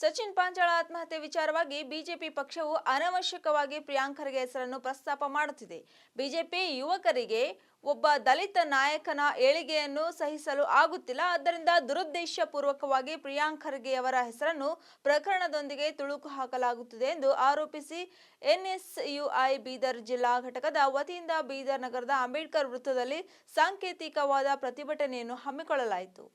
ಸಚಿನ್ ಪಾಂಚಾಳ ಆತ್ಮಹತ್ಯೆ ವಿಚಾರವಾಗಿ ಬಿಜೆಪಿ ಪಕ್ಷವು ಅನವಶ್ಯಕವಾಗಿ ಪ್ರಿಯಾಂಕರ್ಗೆ ಹೆಸರನ್ನು ಪ್ರಸ್ತಾಪ ಮಾಡುತ್ತಿದೆ. ಬಿಜೆಪಿ ಯುವಕರಿಗೆ ಒಬ್ಬ ದಲಿತ ನಾಯಕನ ಏಳಿಗೆಯನ್ನು ಸಹಿಸಲು ಆಗುತ್ತಿಲ್ಲ. ಆದ್ದರಿಂದ ದುರುದ್ದೇಶಪೂರ್ವಕವಾಗಿ ಪ್ರಿಯಾಂಕ್ ಖರ್ಗೆಯವರ ಹೆಸರನ್ನು ಪ್ರಕರಣದೊಂದಿಗೆ ತುಳುಕು ಹಾಕಲಾಗುತ್ತಿದೆ ಎಂದು ಆರೋಪಿಸಿ ಎನ್ಎಸ್ಯುಐ ಬೀದರ್ ಜಿಲ್ಲಾ ಘಟಕದ ವತಿಯಿಂದ ಬೀದರ್ ನಗರದ ಅಂಬೇಡ್ಕರ್ ವೃತ್ತದಲ್ಲಿ ಸಾಂಕೇತಿಕವಾದ ಪ್ರತಿಭಟನೆಯನ್ನು ಹಮ್ಮಿಕೊಳ್ಳಲಾಯಿತು.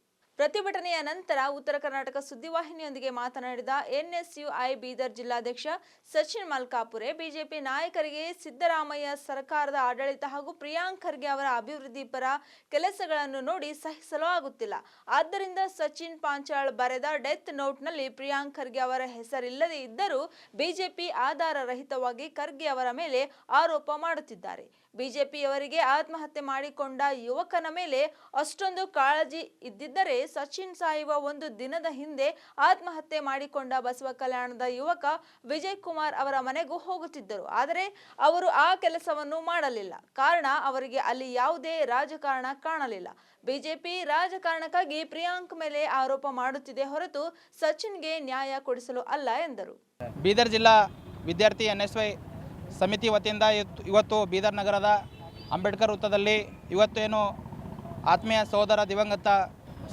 ಪ್ರತಿಭಟನೆಯ ನಂತರ ಉತ್ತರ ಕರ್ನಾಟಕ ಸುದ್ದಿವಾಹಿನಿಯೊಂದಿಗೆ ಮಾತನಾಡಿದ ಎನ್ಎಸ್ಯುಐ ಬೀದರ್ ಜಿಲ್ಲಾಧ್ಯಕ್ಷ ಸಚಿನ್ ಮಲ್ಕಾಪುರೆ, ಬಿಜೆಪಿ ನಾಯಕರಿಗೆ ಸಿದ್ದರಾಮಯ್ಯ ಸರ್ಕಾರದ ಆಡಳಿತ ಹಾಗೂ ಪ್ರಿಯಾಂಕ್ ಖರ್ಗೆ ಅವರ ಅಭಿವೃದ್ಧಿ ಪರ ಕೆಲಸಗಳನ್ನು ನೋಡಿ ಸಹಿಸಲು ಆಗುತ್ತಿಲ್ಲ. ಆದ್ದರಿಂದ ಸಚಿನ್ ಪಾಂಚಾಳ್ ಬರೆದ ಡೆತ್ ನೋಟ್ನಲ್ಲಿ ಪ್ರಿಯಾಂಕ್ ಖರ್ಗೆ ಅವರ ಹೆಸರಿಲ್ಲದೆ ಇದ್ದರೂ ಬಿಜೆಪಿ ಆಧಾರ ರಹಿತವಾಗಿ ಖರ್ಗೆ ಅವರ ಮೇಲೆ ಆರೋಪ ಮಾಡುತ್ತಿದ್ದಾರೆ. ಬಿಜೆಪಿಯವರಿಗೆ ಆತ್ಮಹತ್ಯೆ ಮಾಡಿಕೊಂಡ ಯುವಕನ ಮೇಲೆ ಅಷ್ಟೊಂದು ಕಾಳಜಿ ಇದ್ದಿದ್ದರೆ ಸಚಿನ್ ಸಾಯುವ ಒಂದು ದಿನದ ಹಿಂದೆ ಆತ್ಮಹತ್ಯೆ ಮಾಡಿಕೊಂಡ ಬಸವ ಕಲ್ಯಾಣದ ಯುವಕ ವಿಜಯ್ ಕುಮಾರ್ ಅವರ ಮನೆಗೂ ಹೋಗುತ್ತಿದ್ದರು. ಆದರೆ ಅವರು ಆ ಕೆಲಸವನ್ನು ಮಾಡಲಿಲ್ಲ. ಕಾರಣ ಅವರಿಗೆ ಅಲ್ಲಿ ಯಾವುದೇ ರಾಜಕಾರಣ ಕಾಣಲಿಲ್ಲ. ಬಿಜೆಪಿ ರಾಜಕಾರಣಕ್ಕಾಗಿ ಪ್ರಿಯಾಂಕ್ ಮೇಲೆ ಆರೋಪ ಮಾಡುತ್ತಿದೆ ಹೊರತು ಸಚಿನ್ಗೆ ನ್ಯಾಯ ಕೊಡಿಸಲು ಅಲ್ಲ ಎಂದರು. ಬೀದರ್ ಜಿಲ್ಲಾ ವಿದ್ಯಾರ್ಥಿ ಎನ್ಎಸ್ವೈ ಸಮಿತಿ ವತಿಯಿಂದ ಇವತ್ತು- ಬೀದರ್ ನಗರದ ಅಂಬೇಡ್ಕರ್ ವೃತ್ತದಲ್ಲಿ ಇವತ್ತೇನು ಆತ್ಮೀಯ ಸಹೋದರ ದಿವಂಗತ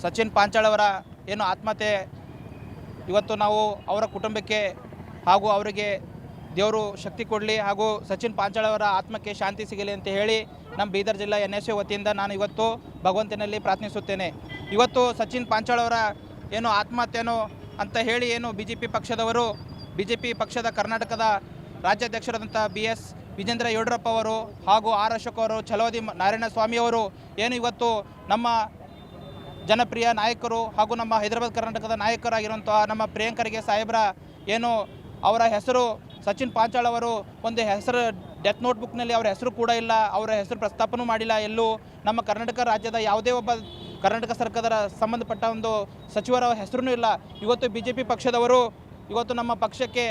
ಸಚಿನ್ ಪಾಂಚಾಳ್ ಅವರ ಏನು ಆತ್ಮಹತ್ಯೆ ಇವತ್ತು ನಾವು ಅವರ ಕುಟುಂಬಕ್ಕೆ ಹಾಗೂ ಅವರಿಗೆ ದೇವರು ಶಕ್ತಿ ಕೊಡಲಿ ಹಾಗೂ ಸಚಿನ್ ಪಾಂಚಾಳ್ ಅವರ ಆತ್ಮಕ್ಕೆ ಶಾಂತಿ ಸಿಗಲಿ ಅಂತ ಹೇಳಿ ನಮ್ಮ ಬೀದರ್ ಜಿಲ್ಲಾ ಎನ್ ಎಸ್ ಯು ವತಿಯಿಂದ ನಾನು ಇವತ್ತು ಭಗವಂತನಲ್ಲಿ ಪ್ರಾರ್ಥಿಸುತ್ತೇನೆ. ಇವತ್ತು ಸಚಿನ್ ಪಾಂಚಾಳ್ ಅವರ ಏನು ಆತ್ಮಹತ್ಯೆನೋ ಅಂತ ಹೇಳಿ ಏನು ಬಿ ಜೆ ಪಿ ಪಕ್ಷದವರು, ಬಿ ಜೆ ಪಿ ಪಕ್ಷದ ಕರ್ನಾಟಕದ ರಾಜ್ಯಾಧ್ಯಕ್ಷರಾದಂಥ ಬಿ ಎಸ್ ವಿಜೇಂದ್ರ ಯಡಿಯೂರಪ್ಪ ಅವರು ಹಾಗೂ ಆರ್ ಅಶೋಕ್ ಅವರು ನಾರಾಯಣ ಸ್ವಾಮಿ ಅವರು ಏನು ಇವತ್ತು ನಮ್ಮ ಜನಪ್ರಿಯ ನಾಯಕರು ಹಾಗೂ ನಮ್ಮ ಹೈದರಾಬಾದ್ ಕರ್ನಾಟಕದ ನಾಯಕರಾಗಿರುವಂತಹ ನಮ್ಮ ಪ್ರಿಯಾಂಕರಿಗೆ ಸಾಹೇಬ್ರ ಏನು ಅವರ ಹೆಸರು ಸಚಿನ್ ಪಾಂಚಾಳ್ ಅವರು ಒಂದು ಹೆಸರು ಡೆತ್ ನೋಟ್ಬುಕ್ನಲ್ಲಿ ಅವರ ಹೆಸರು ಕೂಡ ಇಲ್ಲ, ಅವರ ಹೆಸರು ಪ್ರಸ್ತಾಪನೂ ಮಾಡಿಲ್ಲ. ಎಲ್ಲೂ ನಮ್ಮ ಕರ್ನಾಟಕ ರಾಜ್ಯದ ಯಾವುದೇ ಒಬ್ಬ ಕರ್ನಾಟಕ ಸರ್ಕಾರದ ಸಂಬಂಧಪಟ್ಟ ಒಂದು ಸಚಿವರ ಹೆಸರೂ ಇಲ್ಲ. ಇವತ್ತು ಬಿ ಪಕ್ಷದವರು ಇವತ್ತು ನಮ್ಮ ಪಕ್ಷಕ್ಕೆ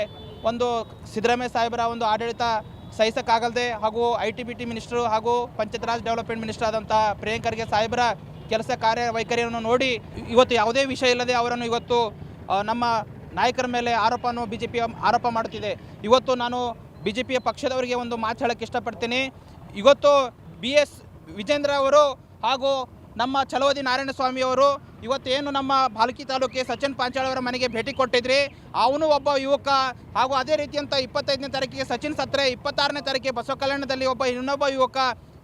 ಒಂದು ಸಿದ್ದರಾಮಯ್ಯ ಸಾಹೇಬರ ಒಂದು ಆಡಳಿತ ಸಹಿಸೋಕ್ಕಾಗಲ್ದೆ ಹಾಗೂ I T B T minister ಹಾಗೂ ಪಂಚಾಯತ್ ರಾಜ್ ಡೆವಲಪ್ಮೆಂಟ್ ಮಿನಿಸ್ಟರ್ ಆದಂಥ ಪ್ರಿಯಾಂಕರ್ಗೆ ಸಾಹೇಬರ ಕೆಲಸ ಕಾರ್ಯ ವೈಖರಿಯನ್ನು ನೋಡಿ ಇವತ್ತು ಯಾವುದೇ ವಿಷಯ ಇಲ್ಲದೆ ಅವರನ್ನು ಇವತ್ತು ನಮ್ಮ ನಾಯಕರ ಮೇಲೆ ಆರೋಪವನ್ನು ಬಿ ಜೆ ಪಿ ಆರೋಪ ಮಾಡುತ್ತಿದೆ. ಇವತ್ತು ನಾನು ಬಿ ಜೆ ಪಿಯ ಪಕ್ಷದವರಿಗೆ ಒಂದು ಮಾತು ಹೇಳೋಕ್ಕೆ ಇಷ್ಟಪಡ್ತೀನಿ. ಇವತ್ತು ಬಿ ಎಸ್ ವಿಜೇಂದ್ರ ಅವರು ಹಾಗೂ ನಮ್ಮ ಚಲೋದಿ ನಾರಾಯಣ ಸ್ವಾಮಿ ಅವರು ಇವತ್ತೇನು ನಮ್ಮ ಬಾಲ್ಕಿ ತಾಲೂಕಿಗೆ ಸಚಿನ್ ಪಾಂಚಾಳ್ ಅವರ ಮನೆಗೆ ಭೇಟಿ ಕೊಟ್ಟಿದ್ರಿ. ಅವನು ಒಬ್ಬ ಯುವಕ ಹಾಗೂ ಅದೇ ರೀತಿಯಂತ ಇಪ್ಪತ್ತೈದನೇ ತಾರೀಕಿಗೆ ಸಚಿನ್ ಸತ್ರೆ, ಇಪ್ಪತ್ತಾರನೇ ತಾರೀಕಿಗೆ ಬಸವ ಕಲ್ಯಾಣದಲ್ಲಿ ಒಬ್ಬ ಇನ್ನೊಬ್ಬ ಯುವಕ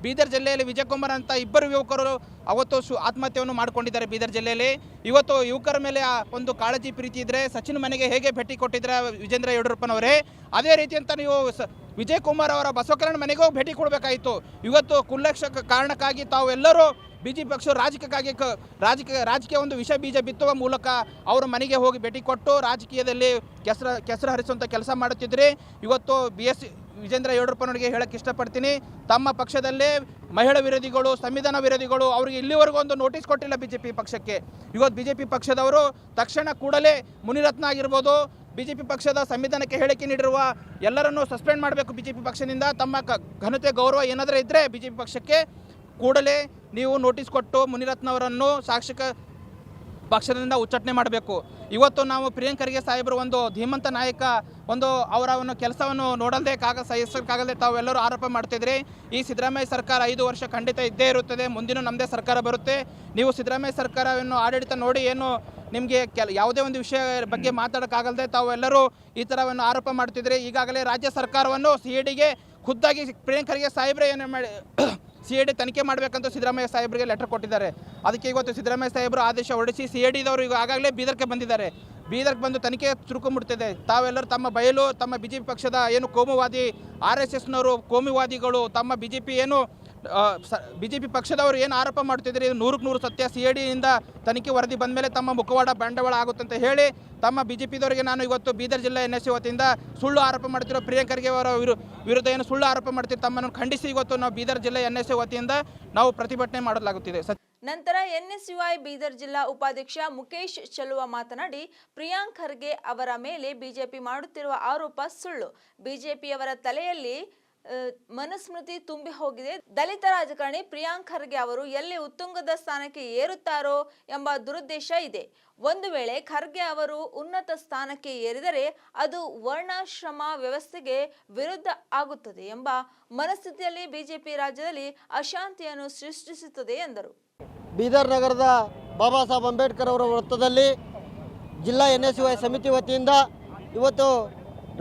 ಬೀದರ್ ಜಿಲ್ಲೆಯಲ್ಲಿ ವಿಜಯಕುಮಾರ್ ಅಂತ ಇಬ್ಬರು ಯುವಕರು ಅವತ್ತು ಸು ಆತ್ಮಹತ್ಯೆಯನ್ನು ಮಾಡಿಕೊಂಡಿದ್ದಾರೆ ಬೀದರ್ ಜಿಲ್ಲೆಯಲ್ಲಿ. ಇವತ್ತು ಯುವಕರ ಮೇಲೆ ಒಂದು ಕಾಳಜಿ ಪ್ರೀತಿ ಇದ್ದರೆ ಸಚಿನ್ ಮನೆಗೆ ಹೇಗೆ ಭೇಟಿ ಕೊಟ್ಟಿದ್ರೆ ವಿಜೇಂದ್ರ ಯಡಿಯೂರಪ್ಪನವರೇ? ಅದೇ ರೀತಿಯಂತ ನೀವು ಸ ವಿಜಯ್ ಕುಮಾರ್ ಅವರ ಬಸವಕಲ್ಯಾಣ ಮನೆಗೂ ಭೇಟಿ ಕೊಡಬೇಕಾಯಿತು. ಇವತ್ತು ಕುಲ್ಲಕ್ಷ ಕಾರಣಕ್ಕಾಗಿ ತಾವು ಎಲ್ಲರೂ ಬಿ ಜೆ ಪಿ ಪಕ್ಷ ರಾಜಕೀಯಕ್ಕಾಗಿ ಕ, ರಾಜಕೀಯ ರಾಜಕೀಯ ಒಂದು ವಿಷ ಬೀಜ ಬಿತ್ತುವ ಮೂಲಕ ಅವರ ಮನೆಗೆ ಹೋಗಿ ಭೇಟಿ ಕೊಟ್ಟು ರಾಜಕೀಯದಲ್ಲಿ ಕೆಸರ, ಕೆಸರು ಹರಿಸುವಂಥ ಕೆಲಸ ಮಾಡುತ್ತಿದ್ದರೆ ಇವತ್ತು ಬಿ ಎಸ್ ವಿಜೇಂದ್ರ ಯಡಿಯೂರಪ್ಪನವರಿಗೆ ಹೇಳಕ್ಕೆ ಇಷ್ಟಪಡ್ತೀನಿ. ತಮ್ಮ ಪಕ್ಷದಲ್ಲೇ ಮಹಿಳಾ ವಿರೋಧಿಗಳು, ಸಂವಿಧಾನ ವಿರೋಧಿಗಳು ಅವರಿಗೆ ಇಲ್ಲಿವರೆಗೂ ಒಂದು ನೋಟಿಸ್ ಕೊಟ್ಟಿಲ್ಲ ಬಿ ಪಕ್ಷಕ್ಕೆ. ಇವತ್ತು ಬಿ ಪಕ್ಷದವರು ತಕ್ಷಣ ಕೂಡಲೇ ಮುನಿರತ್ನ ಆಗಿರ್ಬೋದು. ಬಿ ಜೆ ಪಿ ಪಕ್ಷದ ಸಂವಿಧಾನಕ್ಕೆ ಹೇಳಿಕೆ ನೀಡಿರುವ ಎಲ್ಲರನ್ನೂ ಸಸ್ಪೆಂಡ್ ಮಾಡಬೇಕು ಬಿ ಪಕ್ಷದಿಂದ. ತಮ್ಮ ಘನತೆ, ಗೌರವ ಏನಾದರೂ ಇದ್ದರೆ ಬಿ ಪಕ್ಷಕ್ಕೆ. ಕೂಡಲೇ ನೀವು ನೋಟಿಸ್ ಕೊಟ್ಟು ಮುನಿರತ್ನ ಅವರನ್ನು ಶಾಸಕ ಪಕ್ಷದಿಂದ ಉಚ್ಚಾಟನೆ ಮಾಡಬೇಕು. ಇವತ್ತು ನಾವು ಪ್ರಿಯಾಂಕರಿಗೆ ಸಾಹೇಬರು ಒಂದು ಧೀಮಂತ ನಾಯಕ, ಒಂದು ಅವರ ಒಂದು ಕೆಲಸವನ್ನು ನೋಡಲ್ದೇ ಕಾಗ ಸಹಿಸಕ್ಕಾಗದೆ ತಾವೆಲ್ಲರೂ ಆರೋಪ ಮಾಡ್ತಿದ್ರಿ. ಈ ಸಿದ್ದರಾಮಯ್ಯ ಸರ್ಕಾರ ಐದು ವರ್ಷ ಖಂಡಿತ ಇದ್ದೇ ಇರುತ್ತದೆ, ಮುಂದಿನ ನಮ್ಮದೇ ಸರ್ಕಾರ ಬರುತ್ತೆ. ನೀವು ಸಿದ್ದರಾಮಯ್ಯ ಸರ್ಕಾರವನ್ನು ಆಡಳಿತ ನೋಡಿ ಏನು ನಿಮಗೆ ಕೆಲ ಯಾವುದೇ ಒಂದು ವಿಷಯ ಬಗ್ಗೆ ಮಾತಾಡೋಕ್ಕಾಗಲ್ದೆ ತಾವೆಲ್ಲರೂ ಈ ಥರವನ್ನು ಆರೋಪ ಮಾಡ್ತಿದ್ರಿ. ಈಗಾಗಲೇ ರಾಜ್ಯ ಸರ್ಕಾರವನ್ನು ಸಿ ಎ ಡಿಗೆ ಖುದ್ದಾಗಿ ಪ್ರಿಯಾಂಕರಿಗೆ ಸಾಹೇಬ್ರೆ ಏನು ಮಾಡಿ ಸಿ ಎ ಡಿ ತನಿಖೆ ಮಾಡಬೇಕಂತ ಸಿದ್ದರಾಮಯ್ಯ ಸಾಹೇಬರಿಗೆ ಲೆಟರ್ ಕೊಟ್ಟಿದ್ದಾರೆ. ಅದಕ್ಕೆ ಇವತ್ತು ಸಿದ್ದರಾಮಯ್ಯ ಸಾಹೇಬರು ಆದೇಶ ಹೊರಡಿಸಿ ಸಿ ಎ ಡಿದವರು ಈಗ ಆಗಾಗಲೇ ಬೀದರ್ಗೆ ಬಂದಿದ್ದಾರೆ. ಬೀದರ್ಗೆ ಬಂದು ತನಿಖೆ ಚುರುಕುಮುಡ್ತಿದೆ ತಾವೆಲ್ಲರೂ ತಮ್ಮ ಬಯಲು, ತಮ್ಮ ಬಿ ಪಕ್ಷದ ಏನು ಕೋಮುವಾದಿ, ಆರ್ ಎಸ್ ಎಸ್ನವರು ಕೋಮುವಾದಿಗಳು, ತಮ್ಮ ಬಿ ಏನು ಬಿ ಜೆ ಪಿ ಪಕ್ಷದವರು ಏನು ಆರೋಪ ಮಾಡ್ತಿದ್ದಾರೆ? ಇದು ನೂರಕ್ಕೆ ನೂರು ಸತ್ಯ. ಸಿ ಎ ಡಿಯಿಂದ ತನಿಖೆ ವರದಿ ಬಂದ ಮೇಲೆ ತಮ್ಮ ಮುಖವಾಡ ಬಂಡವಾಳ ಆಗುತ್ತಂತ ಹೇಳಿ ತಮ್ಮ ಬಿ ಜೆ ಪಿದವರಿಗೆ ನಾನು ಇವತ್ತು ಬೀದರ್ ಜಿಲ್ಲಾ ಎನ್ ಎಸ್ ಸಿ ಸುಳ್ಳು ಆರೋಪ ಮಾಡ್ತಿರೋ ಪ್ರಿಯಾಂಕರ್ಗೆ ಅವರ ವಿರು, ವಿರುದ್ಧ ಏನು ಸುಳ್ಳು ಆರೋಪ ಮಾಡ್ತಿರೋ ತಮ್ಮನ್ನು ಖಂಡಿಸಿ ಇವತ್ತು ನಾವು ಬೀದರ್ ಜಿಲ್ಲಾ ಎನ್ ಎಸ್ ಸಿ ನಾವು ಪ್ರತಿಭಟನೆ ಮಾಡಲಾಗುತ್ತಿದೆ. ನಂತರ ಐ ಬೀದರ್ ಜಿಲ್ಲಾ ಉಪಾಧ್ಯಕ್ಷ ಮುಖೇಶ್ ಚಲುವ ಮಾತನಾಡಿ, ಪ್ರಿಯಾಂಕ್ ಖರ್ಗೆ ಅವರ ಮೇಲೆ ಬಿಜೆಪಿ ಮಾಡುತ್ತಿರುವ ಆರೋಪ ಸುಳ್ಳು. ಬಿಜೆಪಿಯವರ ತಲೆಯಲ್ಲಿ ಮನುಸ್ಮೃತಿ ತುಂಬಿ ಹೋಗಿದೆ. ದಲಿತ ರಾಜಕಾರಣಿ ಪ್ರಿಯಾಂಕ್ ಖರ್ಗೆ ಅವರು ಎಲ್ಲಿ ಉತ್ತುಂಗದ ಸ್ಥಾನಕ್ಕೆ ಏರುತ್ತಾರೋ ಎಂಬ ದುರುದ್ದೇಶ ಇದೆ. ಒಂದು ವೇಳೆ ಖರ್ಗೆ ಅವರು ಉನ್ನತ ಸ್ಥಾನಕ್ಕೆ ಏರಿದರೆ ಅದು ವರ್ಣಾಶ್ರಮ ವ್ಯವಸ್ಥೆಗೆ ವಿರುದ್ಧ ಆಗುತ್ತದೆ ಎಂಬ ಮನಸ್ಥಿತಿಯಲ್ಲಿ ಬಿಜೆಪಿ ರಾಜ್ಯದಲ್ಲಿ ಅಶಾಂತಿಯನ್ನು ಸೃಷ್ಟಿಸುತ್ತದೆ ಎಂದರು. ಬೀದರ್ ನಗರದ ಬಾಬಾ ಸಾಹೇಬ್ ಅಂಬೇಡ್ಕರ್ ಅವರ ವೃತ್ತದಲ್ಲಿ ಜಿಲ್ಲಾ ಎನ್ ಎಸ್ ಸಮಿತಿ ವತಿಯಿಂದ ಇವತ್ತು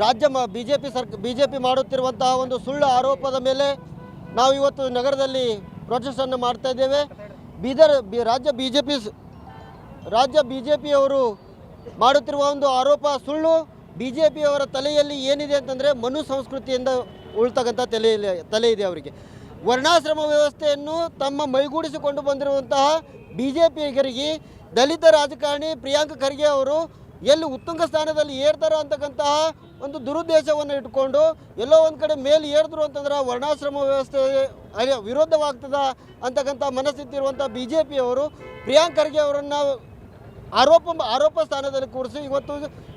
ರಾಜ್ಯ ಮ ಬಿ ಜೆ ಪಿ ಸರ್ಕ ಬಿ ಜೆ ಪಿ ಮಾಡುತ್ತಿರುವಂತಹ ಒಂದು ಸುಳ್ಳು ಆರೋಪದ ಮೇಲೆ ನಾವು ಇವತ್ತು ನಗರದಲ್ಲಿ ಪ್ರೊಟೆಸ್ಟನ್ನು ಮಾಡ್ತಾ ಇದ್ದೇವೆ. ಬೀದರ್ ಬಿ ರಾಜ್ಯ ಬಿ ಜೆ ಪಿ ರಾಜ್ಯ ಬಿ ಜೆ ಪಿಯವರು ಮಾಡುತ್ತಿರುವ ಒಂದು ಆರೋಪ ಸುಳ್ಳು. ಬಿ ಜೆ ಪಿಯವರ ತಲೆಯಲ್ಲಿ ಏನಿದೆ ಅಂತಂದರೆ ಮನು ಸಂಸ್ಕೃತಿಯಿಂದ ಉಳ್ತಕ್ಕಂಥ ತಲೆಯಲ್ಲಿ ತಲೆ ಇದೆ ಅವರಿಗೆ. ವರ್ಣಾಶ್ರಮ ವ್ಯವಸ್ಥೆಯನ್ನು ತಮ್ಮ ಮೈಗೂಡಿಸಿಕೊಂಡು ಬಂದಿರುವಂತಹ ಬಿ ಜೆ ಪಿಗರಿಗೆ ದಲಿತ ರಾಜಕಾರಣಿ ಪ್ರಿಯಾಂಕ ಖರ್ಗೆ ಅವರು ಎಲ್ಲಿ ಉತ್ತುಂಗ ಸ್ಥಾನದಲ್ಲಿ ಏರ್ತಾರೋ ಅಂತಕ್ಕಂತಹ ಒಂದು ದುರುದ್ದೇಶವನ್ನು ಇಟ್ಕೊಂಡು ಎಲ್ಲೋ ಒಂದು ಕಡೆ ಮೇಲೆ ಏರಿದ್ರು ಅಂತಂದ್ರೆ ವರ್ಣಾಶ್ರಮ ವ್ಯವಸ್ಥೆ ಅರೆ ವಿರೋಧವಾಗ್ತದ ಅಂತಕ್ಕಂಥ ಮನಸ್ಥಿತಿ ಇರುವಂಥ ಬಿ ಜೆ ಪಿಯವರು ಪ್ರಿಯಾಂಕ್ ಖರ್ಗೆ ಅವರನ್ನು ಆರೋಪ ಆರೋಪ ಸ್ಥಾನದಲ್ಲಿ ಕೂರಿಸಿ ಇವತ್ತು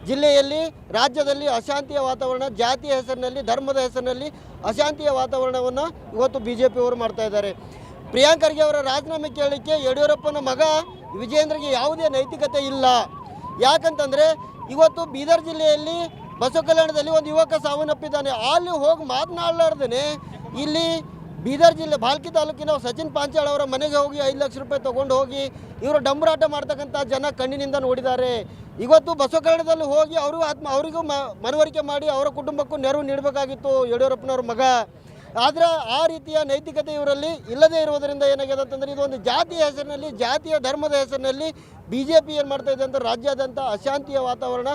ಜಿಲ್ಲೆಯಲ್ಲಿ, ರಾಜ್ಯದಲ್ಲಿ ಅಶಾಂತಿಯ ವಾತಾವರಣ, ಜಾತಿಯ ಹೆಸರಿನಲ್ಲಿ, ಧರ್ಮದ ಹೆಸರಿನಲ್ಲಿ ಅಶಾಂತಿಯ ವಾತಾವರಣವನ್ನು ಇವತ್ತು ಬಿ ಜೆ ಪಿಯವರು ಮಾಡ್ತಾ ಇದ್ದಾರೆ. ಪ್ರಿಯಾಂಕ್ ಖರ್ಗೆ ಅವರ ರಾಜೀನಾಮೆ ಕೇಳಲಿಕ್ಕೆ ಯಡಿಯೂರಪ್ಪನ ಮಗ ವಿಜೇಂದ್ರಗೆ ಯಾವುದೇ ನೈತಿಕತೆ ಇಲ್ಲ. ಯಾಕಂತಂದರೆ ಇವತ್ತು ಬೀದರ್ ಜಿಲ್ಲೆಯಲ್ಲಿ ಬಸವ ಕಲ್ಯಾಣದಲ್ಲಿ ಒಂದು ಯುವಕ ಸಾವನ್ನಪ್ಪಿದ್ದಾನೆ. ಅಲ್ಲಿ ಹೋಗಿ ಮಾತನಾಡಲಾರ್ದೇ ಇಲ್ಲಿ ಬೀದರ್ ಜಿಲ್ಲೆ, ಬಾಲ್ಕಿ ತಾಲೂಕಿನ ಸಚಿನ್ ಪಾಂಚಾಳ್ ಅವರ ಮನೆಗೆ ಹೋಗಿ ಐದು ಲಕ್ಷ ರೂಪಾಯಿ ತೊಗೊಂಡು ಹೋಗಿ ಇವರು ಡಂಬರಾಟ ಮಾಡ್ತಕ್ಕಂಥ ಜನ ಕಣ್ಣಿನಿಂದ ನೋಡಿದ್ದಾರೆ. ಇವತ್ತು ಬಸವ ಕಲ್ಯಾಣದಲ್ಲಿ ಹೋಗಿ ಅವರು ಆತ್ಮ, ಅವರಿಗೂ ಮನವರಿಕೆ ಮಾಡಿ ಅವರ ಕುಟುಂಬಕ್ಕೂ ನೆರವು ನೀಡಬೇಕಾಗಿತ್ತು ಯಡಿಯೂರಪ್ಪನವ್ರ ಮಗ. ಆದರೆ ಆ ರೀತಿಯ ನೈತಿಕತೆ ಇವರಲ್ಲಿ ಇಲ್ಲದೇ ಇರುವುದರಿಂದ ಏನಾಗಿದೆ ಅಂತಂದರೆ ಇದು ಒಂದು ಜಾತಿಯ ಹೆಸರಿನಲ್ಲಿ, ಜಾತಿಯ ಧರ್ಮದ ಹೆಸರಿನಲ್ಲಿ ಬಿ ಜೆ ಪಿ ಏನು ಮಾಡ್ತಾ ಇದೆ ಅಂತ ರಾಜ್ಯಾದ್ಯಂತ ಅಶಾಂತಿಯ ವಾತಾವರಣ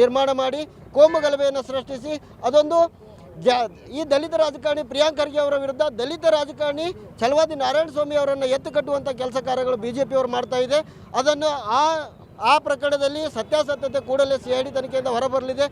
ನಿರ್ಮಾಣ ಮಾಡಿ ಕೋಮುಗಲಭೆಯನ್ನು ಸೃಷ್ಟಿಸಿ, ಅದೊಂದು ಈ ದಲಿತ ರಾಜಕಾರಣಿ ಪ್ರಿಯಾಂಕ್ ಖರ್ಗೆ ಅವರ ವಿರುದ್ಧ ದಲಿತ ರಾಜಕಾರಣಿ ಚಲವಾದಿ ನಾರಾಯಣ ಸ್ವಾಮಿ ಅವರನ್ನು ಎತ್ತು ಕಟ್ಟುವಂಥ ಕೆಲಸ ಕಾರ್ಯಗಳು ಬಿ ಜೆ ಪಿಯವರು ಮಾಡ್ತಾ ಇದೆ. ಅದನ್ನು ಆ ಆ ಪ್ರಕರಣದಲ್ಲಿ ಸತ್ಯಾಸತ್ಯತೆ ಕೂಡಲೇ ಸಿ ಐ ಡಿ ತನಿಖೆಯಿಂದ ಹೊರಬರಲಿದೆ.